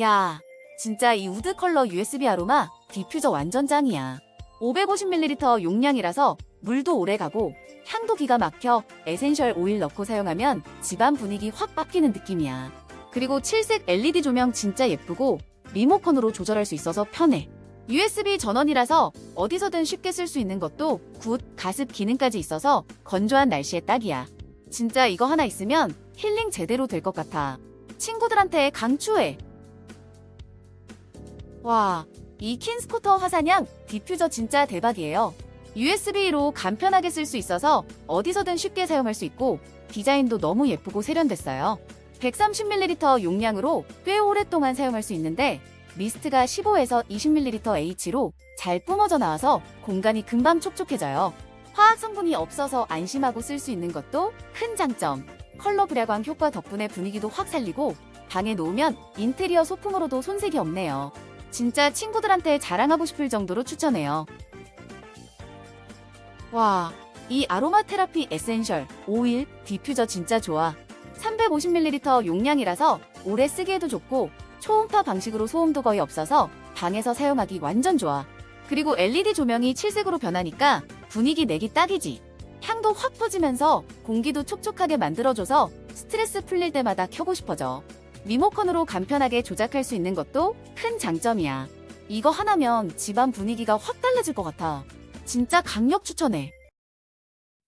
야, 진짜 이 우드 컬러 USB 아로마 디퓨저 완전 짱이야. 550ml 용량이라서 물도 오래 가고 향도 기가 막혀 에센셜 오일 넣고 사용하면 집안 분위기 확 바뀌는 느낌이야. 그리고 칠색 LED 조명 진짜 예쁘고 리모컨으로 조절할 수 있어서 편해. USB 전원이라서 어디서든 쉽게 쓸 수 있는 것도 굿 가습 기능까지 있어서 건조한 날씨에 딱이야. 진짜 이거 하나 있으면 힐링 제대로 될 것 같아. 친구들한테 강추해. 와, 이 킨스쿠터 화산형 디퓨저 진짜 대박이에요. USB로 간편하게 쓸 수 있어서 어디서든 쉽게 사용할 수 있고 디자인도 너무 예쁘고 세련됐어요. 130ml 용량으로 꽤 오랫동안 사용할 수 있는데 미스트가 15에서 20ml H로 잘 뿜어져 나와서 공간이 금방 촉촉해져요. 화학 성분이 없어서 안심하고 쓸 수 있는 것도 큰 장점. 컬러 불야광 효과 덕분에 분위기도 확 살리고 방에 놓으면 인테리어 소품으로도 손색이 없네요. 진짜 친구들한테 자랑하고 싶을 정도로 추천해요. 와, 이 아로마 테라피 에센셜 오일 디퓨저 진짜 좋아. 350ml 용량이라서 오래 쓰기에도 좋고 초음파 방식으로 소음도 거의 없어서 방에서 사용하기 완전 좋아. 그리고 LED 조명이 칠색으로 변하니까 분위기 내기 딱이지. 향도 확 퍼지면서 공기도 촉촉하게 만들어줘서 스트레스 풀릴 때마다 켜고 싶어져. 리모컨으로 간편하게 조작할 수 있는 것도 큰 장점이야. 이거 하나면 집안 분위기가 확 달라질 것 같아. 진짜 강력 추천해.